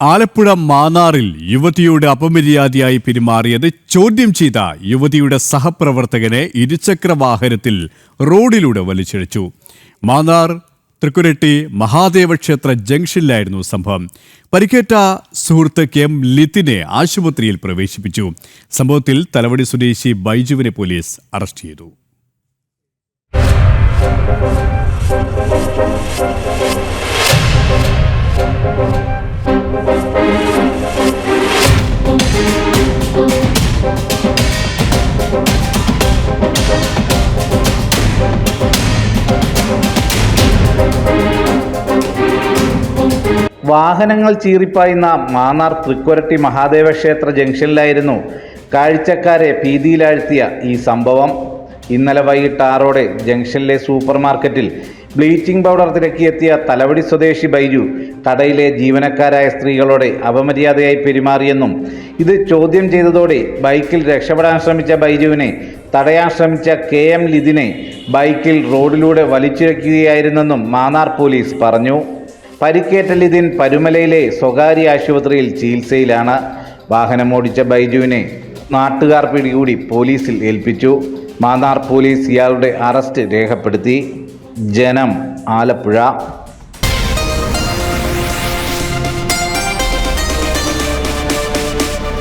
ആലപ്പുഴ മാന്നാറിൽ യുവതിയുടെ അപമര്യാദയായി പെരുമാറിയത് ചോദ്യം ചെയ്ത യുവതിയുടെ സഹപ്രവർത്തകനെ ഇരുചക്ര വാഹനത്തിൽ റോഡിലൂടെ വലിച്ചിഴച്ചു. മാന്നാർ തൃക്കുരട്ടി മഹാദേവ ക്ഷേത്ര ജംഗ്ഷനിലായിരുന്നു സംഭവം. പരിക്കേറ്റ സുഹൃത്ത് കെ എം ലിത്തിനെ ആശുപത്രിയിൽ പ്രവേശിപ്പിച്ചു. സംഭവത്തിൽ തലവടി സ്വദേശി ബൈജുവിനെ പോലീസ് അറസ്റ്റ് ചെയ്തു. വാഹനങ്ങൾ ചീറിപ്പായുന്ന മാന്നാർ തൃക്കൊരട്ടി മഹാദേവ ക്ഷേത്ര ജംഗ്ഷനിലായിരുന്നു കാഴ്ചക്കാരെ ഭീതിയിലാഴ്ത്തിയ ഈ സംഭവം. ഇന്നലെ വൈകിട്ട് ആറോടെ ജംഗ്ഷനിലെ സൂപ്പർ മാർക്കറ്റിൽ ബ്ലീച്ചിംഗ് പൗഡർ തിരക്കിയെത്തിയ തലവടി സ്വദേശി ബൈജു കടയിലെ ജീവനക്കാരായ സ്ത്രീകളോട് അപമര്യാദയായി പെരുമാറിയെന്നും ഇത് ചോദ്യം ചെയ്തതോടെ ബൈക്കിൽ രക്ഷപ്പെടാൻ ശ്രമിച്ച ബൈജുവിനെ തടയാൻ ശ്രമിച്ച കെ എം ലിതിനെ ബൈക്കിൽ റോഡിലൂടെ വലിച്ചിഴക്കുകയായിരുന്നെന്നും മാന്നാർ പോലീസ് പറഞ്ഞു. പരിക്കേറ്റ ലിതിൻ പരുമലയിലെ സ്വകാര്യ ആശുപത്രിയിൽ ചികിത്സയിലാണ്. വാഹനമോടിച്ച ബൈജുവിനെ നാട്ടുകാർ പിടികൂടി പോലീസിൽ ഏൽപ്പിച്ചു. മാന്നാർ പോലീസ് ഇയാളുടെ അറസ്റ്റ് രേഖപ്പെടുത്തി. ജനം ആലപ്പുഴ.